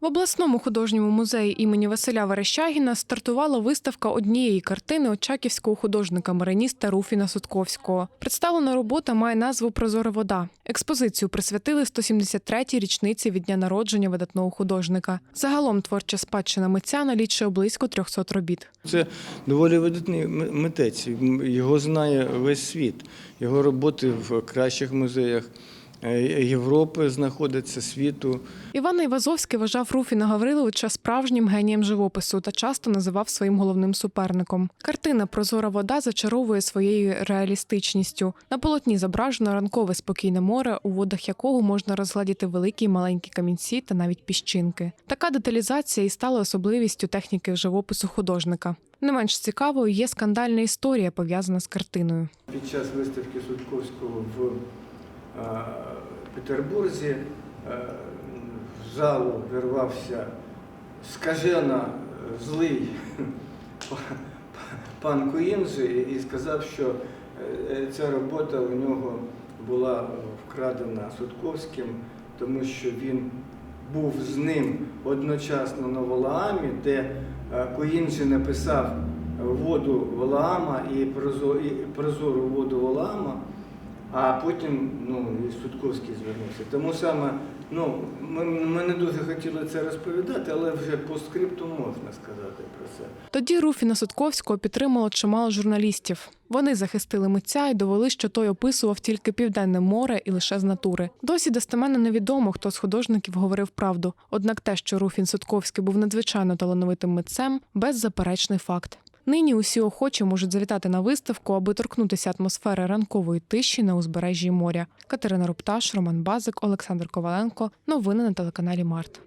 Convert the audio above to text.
В обласному художньому музеї імені Василя Верещагіна стартувала виставка однієї картини очаківського художника-мариніста Руфіна Сутковського. Представлена робота має назву Прозора вода. Експозицію присвятили 173-й річниці від дня народження видатного художника. Загалом творча спадщина митця налічує близько 300 робіт. Це доволі видатний митець. Його знає весь світ. Його роботи в кращих музеях Європи знаходяться, світу. Іван Івазовський вважав Руфіна Гавриловича справжнім генієм живопису та часто називав своїм головним суперником. Картина Прозора вода зачаровує своєю реалістичністю. На полотні зображено ранкове спокійне море, у водах якого можна розгладіти великі й маленькі камінці та навіть піщинки. Така деталізація і стала особливістю техніки живопису художника. Не менш цікавою є скандальна історія, пов'язана з картиною. Під час виставки Судковського в е, Петербурзі е, в залу вирвався скажено е, злий пан Куінджи і сказав, що е, ця робота у нього була вкрадена Судковським, тому що він був з ним одночасно на Валаамі, де е, Куінджи написав воду Валаама і прозору воду Валаама, а потім ну, і Судковський звернувся. Тому саме ну, ми, ми не дуже хотіли це розповідати, але вже по скрипту можна сказати про це. Тоді Руфіна Сутковського підтримало чимало журналістів. Вони захистили митця і довели, що той описував тільки південне море і лише з натури. Досі достеменно невідомо, хто з художників говорив правду. Однак те, що Руфін Сутковський був надзвичайно талановитим митцем, беззаперечний факт. Нині усі охочі можуть завітати на виставку, аби торкнутися атмосфери ранкової тиші на узбережжі моря. Катерина Рупташ, Роман Базик, Олександр Коваленко. Новини на телеканалі Март.